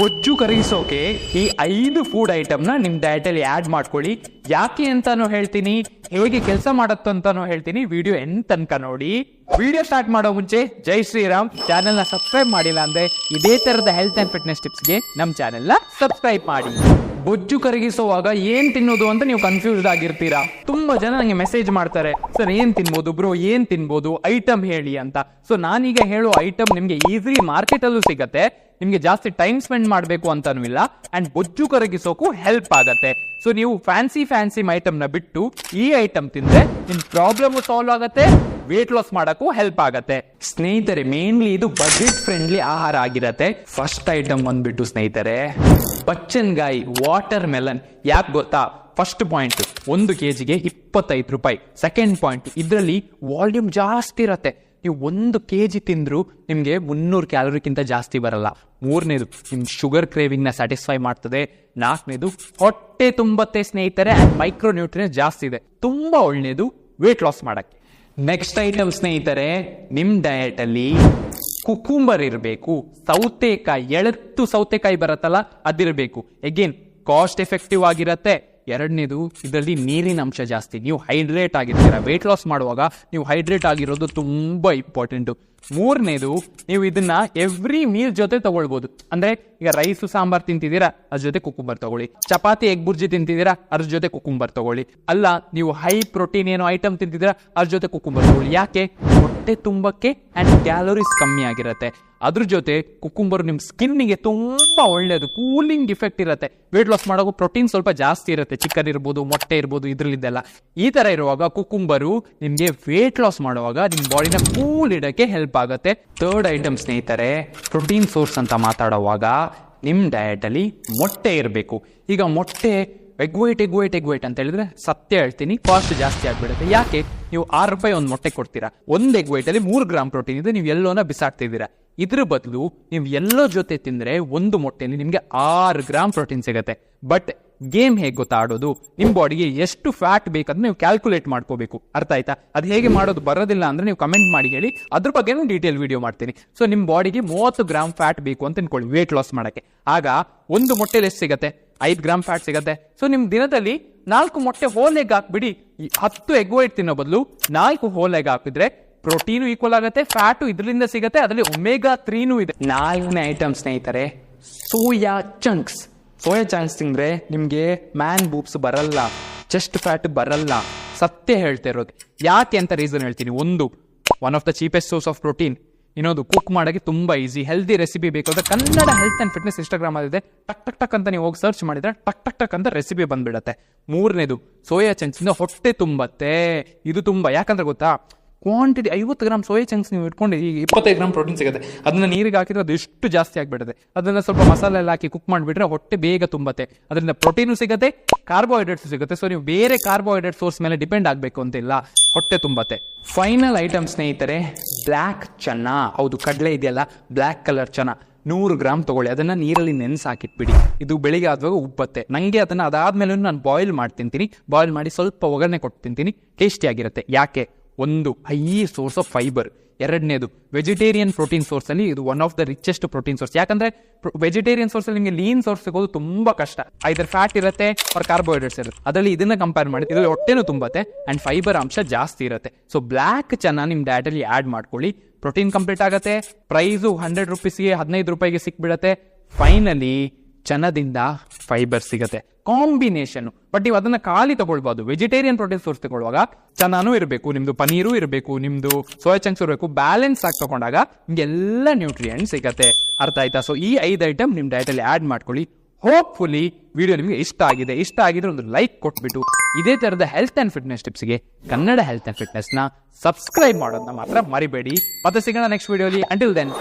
ಬೊಜ್ಜು ಕರಗಿಸೋಕೆ ಈ ಐದು ಫುಡ್ ಐಟಮ್ನ ನಿಮ್ಮ ಡಯಟಲ್ಲಿ ಆ್ಯಡ್ ಮಾಡ್ಕೊಳ್ಳಿ. ಯಾಕೆ ಅಂತಾನು ಹೇಳ್ತೀನಿ, ಹೇಗೆ ಕೆಲಸ ಮಾಡತ್ತಂತಾನು ಹೇಳ್ತೀನಿ ವಿಡಿಯೋ ಎನ್ ತನಕ ನೋಡಿ. ವಿಡಿಯೋ ಸ್ಟಾರ್ಟ್ ಮಾಡೋ ಮುಂಚೆ ಜೈ ಶ್ರೀರಾಮ್ ಚಾನೆಲ್ನ ಸಬ್ಸ್ಕ್ರೈಬ್ ಮಾಡಿಲ್ಲ ಅಂದ್ರೆ ಇದೇ ತರದ ಹೆಲ್ತ್ ಅಂಡ್ ಫಿಟ್ನೆಸ್ ಟಿಪ್ಸ್ಗೆ ನಮ್ಮ ಚಾನೆಲ್ನ ಸಬ್ಸ್ಕ್ರೈಬ್ ಮಾಡಿ. ಬೊಜ್ಜು ಕರಗಿಸುವಾಗ ಏನ್ ತಿನ್ನೋದು ಅಂತ ನೀವು ಕನ್ಫ್ಯೂಸ್ಡ್ ಆಗಿರ್ತೀರಾ? ತುಂಬಾ ಜನ ನಂಗೆ ಮೆಸೇಜ್ ಮಾಡ್ತಾರೆ, ಸರ್, ಏನ್ ತಿನ್ಬೋದು ಬ್ರೋ ಏನ್ ತಿನ್ಬೋದು? ಐಟಮ್ ಹೇಳಿ ಅಂತ. ಸೊ ನಾನೀಗ ಹೇಳೋ ಐಟಮ್ ನಿಮ್ಗೆ ಈಸಿಲಿ ಮಾರ್ಕೆಟ್ ಅಲ್ಲೂ ಸಿಗತ್ತೆ, ನಿಮ್ಗೆ ಜಾಸ್ತಿ ಟೈಮ್ ಸ್ಪೆಂಡ್ ಮಾಡಬೇಕು ಅಂತನೂ ಇಲ್ಲ ಅಂಡ್ ಬೊಜ್ಜು ಕರಗಿಸೋಕು ಹೆಲ್ಪ್ ಆಗತ್ತೆ. ಸೊ ನೀವು ಫ್ಯಾನ್ಸಿ ಫ್ಯಾನ್ಸಿ ಐಟಮ್ನ ಬಿಟ್ಟು ಈ ಐಟಮ್ ತಿಂದ್ರೆ ನಿಮ್ ಪ್ರಾಬ್ಲಮ್ ಸಾಲ್ವ್ ಆಗತ್ತೆ ವೇಟ್ ಲಾಸ್ ಮಾಡಕ್ಕೂ ಹೆಲ್ಪ್ ಆಗತ್ತೆ. ಸ್ನೇಹಿತರೆ ಮೇನ್ಲಿ ಇದು ಬಜೆಟ್ ಫ್ರೆಂಡ್ಲಿ ಆಹಾರ ಆಗಿರತ್ತೆ. ಫಸ್ಟ್ ಐಟಮ್ ಬಂದ್ಬಿಟ್ಟು ಸ್ನೇಹಿತರೆ ಬಚ್ಚನ್ಗಾಯಿ ವಾಟರ್ ಮೆಲನ್ ಯಾಕೆ ಗೊತ್ತಾ? ಫಸ್ಟ್ ಪಾಯಿಂಟ್ ಒಂದು ಕೆ ಜಿಗೆ ಇಪ್ಪತ್ತೈದು ರೂಪಾಯಿ. ಸೆಕೆಂಡ್ ಪಾಯಿಂಟ್ ಇದರಲ್ಲಿ ವಾಲ್ಯೂಮ್ ಜಾಸ್ತಿ ಇರತ್ತೆ. ನೀವು ಒಂದು ಕೆ ಜಿ ತಿಂದ್ರು ನಿಮಗೆ ಮುನ್ನೂರು ಕ್ಯಾಲೋರಿಗಿಂತ ಜಾಸ್ತಿ ಬರಲ್ಲ. ಮೂರನೇದು ನಿಮ್ಮ ಶುಗರ್ ಕ್ರೇವಿಂಗ್ನ ಸ್ಯಾಟಿಸ್ಫೈ ಮಾಡ್ತದೆ. ನಾಲ್ಕನೇದು, ಹೊಟ್ಟೆ ತುಂಬತ್ತೆ ಸ್ನೇಹಿತರೆ ಮೈಕ್ರೋ ನ್ಯೂಟ್ರಿಯನ್ ಜಾಸ್ತಿ ಇದೆ. ತುಂಬಾ ಒಳ್ಳೆಯದು ವೇಟ್ ಲಾಸ್ ಮಾಡಕ್ಕೆ. ನೆಕ್ಸ್ಟ್ ಐಟಮ್ ಸ್ನೇಹಿತರೆ ನಿಮ್ಮ ಡಯಟ್ ಅಲ್ಲಿ ಕುಕುಂಬರ್ ಇರಬೇಕು. ಸೌತೆಕಾಯಿ ಎಳತ್ತು ಸೌತೆಕಾಯಿ ಬರತ್ತಲ್ಲ, ಅದಿರಬೇಕು. ಎಗೇನ್ ಕಾಸ್ಟ್ ಎಫೆಕ್ಟಿವ್ ಆಗಿರತ್ತೆ. ಎರಡನೇದು, ಇದರಲ್ಲಿ ನೀರಿನ ಅಂಶ ಜಾಸ್ತಿ. ನೀವು ಹೈಡ್ರೇಟ್ ಆಗಿರ್ತೀರಾ. ವೆಯ್ಟ್ ಲಾಸ್ ಮಾಡುವಾಗ ನೀವು ಹೈಡ್ರೇಟ್ ಆಗಿರೋದು ತುಂಬಾ ಇಂಪಾರ್ಟೆಂಟು ಮೂರನೇದು, ನೀವು ಇದನ್ನ ಎವ್ರಿ ಮೀಲ್ ಜೊತೆ ತಗೊಳ್ಬೋದು. ಅಂದ್ರೆ ಈಗ ರೈಸು ಸಾಂಬಾರ್ ತಿಂತಿದ್ದೀರಾ, ಅದ್ರ ಜೊತೆ ಕುಕುಂಬರ್ ತಗೊಳ್ಳಿ. ಚಪಾತಿ, ಎಗ್ ಬುರ್ಜಿ ತಿಂತಿದ್ದೀರಾ, ಅದ್ರ ಜೊತೆ ಕುಕುಂಬರ್ ತಗೊಳ್ಳಿ. ಅಲ್ಲ, ನೀವು ಹೈ ಪ್ರೋಟೀನ್ ಏನೋ ಐಟಮ್ ತಿಂತಿದ್ದೀರಾ, ಅದ್ರ ಜೊತೆ ಕುಕುಂಬರ್ ತಗೊಳ್ಳಿ. ಯಾಕೆ? ಹೊಟ್ಟೆ ತುಂಬಕ್ಕೆ ಅಂಡ್ ಕ್ಯಾಲೋರೀಸ್ ಕಮ್ಮಿ ಆಗಿರುತ್ತೆ. ಅದ್ರ ಜೊತೆ ಕುಕುಂಬರ್ ನಿಮ್ ಸ್ಕಿನ್ನಿಗೆ ತುಂಬಾ ಒಳ್ಳೇದು, ಕೂಲಿಂಗ್ ಇಫೆಕ್ಟ್ ಇರುತ್ತೆ. ವೇಟ್ ಲಾಸ್ ಮಾಡೋಕ್ಕೂ ಪ್ರೋಟೀನ್ ಸ್ವಲ್ಪ ಜಾಸ್ತಿ ಇರುತ್ತೆ. ಚಿಕನ್ ಇರ್ಬೋದು ಮೊಟ್ಟೆ ಇರ್ಬೋದು, ಇದ್ರಲ್ಲಿದ್ದೆಲ್ಲ. ಈ ತರ ಇರುವಾಗ ಕುಕುಂಬರು ನಿಮ್ಗೆ ವೇಟ್ ಲಾಸ್ ಮಾಡುವಾಗ ನಿಮ್ ಬಾಡಿನ ಕೂಲ್ ಇಡಕ್ಕೆ ಹೆಲ್ಪ್ ಆಗುತ್ತೆ. ಥರ್ಡ್ ಐಟಮ್ ಸ್ನೇಹಿತರೆ ಪ್ರೋಟೀನ್ ಸೋರ್ಸ್ ಅಂತ ಮಾತಾಡುವಾಗ ನಿಮ್ ಡಯಟಲ್ಲಿ ಮೊಟ್ಟೆ ಇರಬೇಕು. ಈಗ ಮೊಟ್ಟೆ egg white egg white egg white ಅಂತ ಹೇಳಿದ್ರೆ ಸತ್ಯ ಹೇಳ್ತೀನಿ ಕಾಸ್ಟ್ ಜಾಸ್ತಿ ಆಗ್ಬಿಡುತ್ತೆ. ಯಾಕೆ? ನೀವು ಆರು ರೂಪಾಯಿ ಒಂದು ಮೊಟ್ಟೆ ಕೊಡ್ತೀರಾ? ಒಂದು ಎಗ್ ವೈಟಲ್ಲಿ ಮೂರು ಗ್ರಾಮ್ ಪ್ರೋಟೀನ್ ಇದೆ ನೀವು ಎಲ್ಲೋನ ಬಿಸಾಡ್ತಿದ್ದೀರಾ ಇದ್ರ ಬದಲು ನೀವು ಎಲ್ಲೋ ಜೊತೆ ತಿಂದರೆ ಒಂದು ಮೊಟ್ಟೆಯಲ್ಲಿ ನಿಮಗೆ ಆರು ಗ್ರಾಮ್ ಪ್ರೋಟೀನ್ ಸಿಗುತ್ತೆ. ಬಟ್ ಗೇಮ್ ಹೇಗೆ ಗೊತ್ತಾಡೋದು? ನಿಮ್ಮ ಬಾಡಿಗೆ ಎಷ್ಟು ಫ್ಯಾಟ್ ಬೇಕಂದ್ರೆ ನೀವು ಕ್ಯಾಲ್ಕುಲೇಟ್ ಮಾಡ್ಕೋಬೇಕು. ಅರ್ಥ ಆಯ್ತಾ? ಅದು ಹೇಗೆ ಮಾಡೋದು ಬರೋದಿಲ್ಲ ಅಂದ್ರೆ ನೀವು ಕಮೆಂಟ್ ಮಾಡಿ ಹೇಳಿ. ಅದ್ರ ಬಗ್ಗೆ ಡೀಟೇಲ್ ವಿಡಿಯೋ ಮಾಡ್ತೀನಿ. ಸೊ ನಿಮ್ಮ ಬಾಡಿಗೆ ಮೂವತ್ತು ಗ್ರಾಮ್ ಫ್ಯಾಟ್ ಬೇಕು ಅಂತ ಅನ್ಕೊಳ್ಳಿ ವೇಟ್ ಲಾಸ್ ಮಾಡಕ್ಕೆ. ಆಗ ಒಂದು ಮೊಟ್ಟೆಲಿ ಎಷ್ಟು ಸಿಗುತ್ತೆ? ಐದು ಗ್ರಾಮ್ ಫ್ಯಾಟ್ ಸಿಗುತ್ತೆ. ಸೊ ನಿಮ್ಮ ದಿನದಲ್ಲಿ ನಾಲ್ಕು ಮೊಟ್ಟೆ ಹೋಲ್ ಎಗ್ ಹಾಕ್ಬಿಡಿ ಹತ್ತು ಎಗ್ ವೈಟ್ ತಿನ್ನೋ ಬದಲು ನಾಲ್ಕು ಹೋಲ್ ಎಗ್ ಹಾಕಿದ್ರೆ ಪ್ರೋಟೀನು ಈಕ್ವಲ್ ಆಗುತ್ತೆ, ಫ್ಯಾಟು ಇದರಿಂದ ಸಿಗುತ್ತೆ, ಅದರಲ್ಲಿ ಒಮೆಗಾ ತ್ರೀನೂ ಇದೆ. ನಾಲ್ಕನೇ ಐಟಮ್ ಸ್ನೇಹಿತರೆ, ಸೋಯಾ ಚಂಕ್ಸ್. ಸೋಯಾ ಚಾನ್ಸ್ ತಿಂದ್ರೆ ನಿಮಗೆ ಮ್ಯಾನ್ ಬೂಬ್ಸ್ ಬರಲ್ಲ ಚೆಸ್ಟ್ ಫ್ಯಾಟ್ ಬರಲ್ಲ. ಸತ್ಯ ಹೇಳ್ತಾ ಇರೋದು. ಯಾಕೆ ಅಂತ ರೀಸನ್ ಹೇಳ್ತೀನಿ. ಒಂದು one of the cheapest source of protein ಇನ್ನೊಂದು ಕುಕ್ ಮಾಡೋಕ್ಕೆ ತುಂಬ ಈಸಿ ಹೆಲ್ದಿ ರೆಸಿಪಿ ಬೇಕಾದ್ರೆ Kannada health and fitness Instagram ಅಲ್ಲಿದೆ ಟಕ್ ಟಕ್ ಟಕ್ ಅಂತ ನೀವು ಹೋಗಿ ಸರ್ಚ್ ಮಾಡಿದ್ರೆ ಟಕ್ ಟಕ್ ಟಕ್ ಅಂತ ರೆಸಿಪಿ ಬಂದ್ಬಿಡತ್ತೆ. ಮೂರನೇದು ಸೋಯಾ ಚಂಚಿಂದ ಹೊಟ್ಟೆ ತುಂಬತ್ತೆ. ಇದು ತುಂಬ, ಯಾಕಂದ್ರೆ ಗೊತ್ತಾ? ಕ್ವಾಂಟಿಟಿ ಐವತ್ತು ಗ್ರಾಮ್ ಸೋಯಾ ಚಂಕ್ಸ್ ನೀವು ಇಟ್ಕೊಂಡು ಈಗ ಇಪ್ಪತ್ತೈದು ಗ್ರಾಮ್ ಪ್ರೋಟೀನ್ ಸಿಗುತ್ತೆ. ಅದನ್ನ ನೀರಿಗೆ ಹಾಕಿದ್ರೆ ಅದು ಎಷ್ಟು ಜಾಸ್ತಿ ಆಗಿಬಿಡುತ್ತೆ. ಅದನ್ನ ಸ್ವಲ್ಪ ಮಸಾಲೆ ಎಲ್ಲ ಹಾಕಿ ಕುಕ್ ಮಾಡಿಬಿಟ್ರೆ ಹೊಟ್ಟೆ ಬೇಗ ತುಂಬತ್ತೆ. ಅದರಿಂದ ಪ್ರೋಟೀನು ಸಿಗುತ್ತೆ ಕಾರ್ಬೋಹೈಡ್ರೇಟ್ಸ್ ಸಿಗುತ್ತೆ. ಸೊ ನೀವು ಬೇರೆ ಕಾರ್ಬೋಹೈಡ್ರೇಟ್ ಸೋರ್ಸ್ ಮೇಲೆ ಡಿಪೆಂಡ್ ಆಗಬೇಕು ಅಂತಿಲ್ಲ. ಹೊಟ್ಟೆ ತುಂಬತ್ತೆ. ಫೈನಲ್ ಐಟಮ್ ಸ್ನೇಹಿತರೆ ಬ್ಲ್ಯಾಕ್ ಚನ್ನ ಹೌದು, ಕಡಲೆ ಇದೆಯಲ್ಲ ಬ್ಲ್ಯಾಕ್ ಕಲರ್ ಚನ್ನ ನೂರು ಗ್ರಾಮ್ ತಗೊಳ್ಳಿ. ಅದನ್ನ ನೀರಲ್ಲಿ ನೆನೆಸಿ ಹಾಕಿಟ್ಬಿಡಿ ಇದು ಬೆಳಿಗ್ಗೆ ಆದಾಗ ಉಬ್ಬತ್ತೆ ನಂಗೆ ಅದನ್ನ ಅದಾದ್ಮೇಲೆ ನಾನು ಬಾಯ್ಲ್ ಮಾಡಿ ತಿಂತೀನಿ ಬಾಯ್ಲ್ ಮಾಡಿ ಸ್ವಲ್ಪ ಒಗ್ಗರಣೆ ಕೊಟ್ಟು ತಿಂತೀನಿ ಟೇಸ್ಟಿ ಆಗಿರುತ್ತೆ. ಯಾಕೆ? ಒಂದು, ಹೈ ಸೋರ್ಸ್ ಆಫ್ ಫೈಬರ್ ಎರಡನೇದು ವೆಜಿಟೇರಿಯನ್ ಪ್ರೋಟೀನ್ ಸೋರ್ಸ್ ಅಲ್ಲಿ ಇದು one of the richest protein source ಯಾಕಂದ್ರೆ ವೆಜಿಟೇರಿಯನ್ ಸೋರ್ಸ್ ಅಲ್ಲಿ ನಿಮಗೆ ಲೀನ್ ಸೋರ್ಸ್ ಸಿಗೋದು ತುಂಬಾ ಕಷ್ಟ. ಐದರ್ ಫ್ಯಾಟ್ ಇರುತ್ತೆ ಅವ್ರ ಕಾರ್ಬೋಹೈಡ್ರೇಟ್ಸ್ ಇರುತ್ತೆ. ಅದರಲ್ಲಿ ಇದನ್ನ ಕಂಪೇರ್ ಮಾಡಿ ಇದು ಹೊಟ್ಟೆನೂ ತುಂಬತ್ತೆ ಅಂಡ್ ಫೈಬರ್ ಅಂಶ ಜಾಸ್ತಿ ಇರುತ್ತೆ. ಸೊ ಬ್ಲ್ಯಾಕ್ ಚೆನ್ನ ನಿಮ್ ಡಯಟ್ ಅಲ್ಲಿ ಆಡ್ ಮಾಡ್ಕೊಳ್ಳಿ. ಪ್ರೋಟೀನ್ ಕಂಪ್ಲೀಟ್ ಆಗುತ್ತೆ. ಪ್ರೈಸು ಹಂಡ್ರೆಡ್ ರುಪೀಸ್ಗೆ ಹದಿನೈದು ರೂಪಾಯಿಗೆ ಸಿಕ್ಬಿಡತ್ತೆ. ಫೈನಲಿ ಚನ್ನದಿಂದ ಫೈಬರ್ ಸಿಗುತ್ತೆ. ಕಾಂಬಿನೇಷನ್ ಬಟ್ ನೀವು ಅದನ್ನ ಖಾಲಿ ತಗೊಳ್ಬಹುದು ವೆಜಿಟೇರಿಯನ್ ಪ್ರೋಟೀನ್ ಸೋರ್ಸ್ ತಗೊಳ್ಳುವಾಗ ಚನಾನು ಇರಬೇಕು, ನಿಮ್ದು ಪನೀರು ಇರಬೇಕು, ನಿಮ್ದು ಸೋಯಾ ಚಂಕ್ಸ್ ಇರಬೇಕು ಬ್ಯಾಲೆನ್ಸ್ ಆಗಿ ತಗೊಂಡಾಗ ನಿಮ್ಗೆಲ್ಲ ನ್ಯೂಟ್ರಿಯೆಂಟ್ ಸಿಗತ್ತೆ. ಅರ್ಥ ಆಯ್ತಾ? ಸೊ ಈ ಐದು ಐಟಮ್ ನಿಮ್ ಡಯಟ್ ಅಲ್ಲಿ ಆಡ್ ಮಾಡ್ಕೊಳ್ಳಿ. ಹೋಪ್ಫುಲಿ ವಿಡಿಯೋ ನಿಮಗೆ ಇಷ್ಟ ಆಗಿದೆ. ಇಷ್ಟ ಆಗಿದ್ರೆ ಒಂದು ಲೈಕ್ ಕೊಟ್ಬಿಟ್ಟು. ಇದೇ ತರದ ಹೆಲ್ತ್ ಅಂಡ್ ಫಿಟ್ನೆಸ್ ಟಿಪ್ಸ್ಗೆ ಕನ್ನಡ ಹೆಲ್ತ್ ಅಂಡ್ ಫಿಟ್ನೆಸ್ನ ಸಬ್ಸ್ಕ್ರೈಬ್ ಮಾಡೋದನ್ನ ಮಾತ್ರ ಮರಿಬೇಡಿ. ಮತ್ತೆ ಸಿಗೋಣ ನೆಕ್ಸ್ಟ್ ವಿಡಿಯೋಲಿ ಅಂಟಿಲ್ ದೆನ್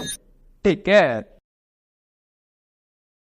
ಟೇಕ್ ಕೇರ್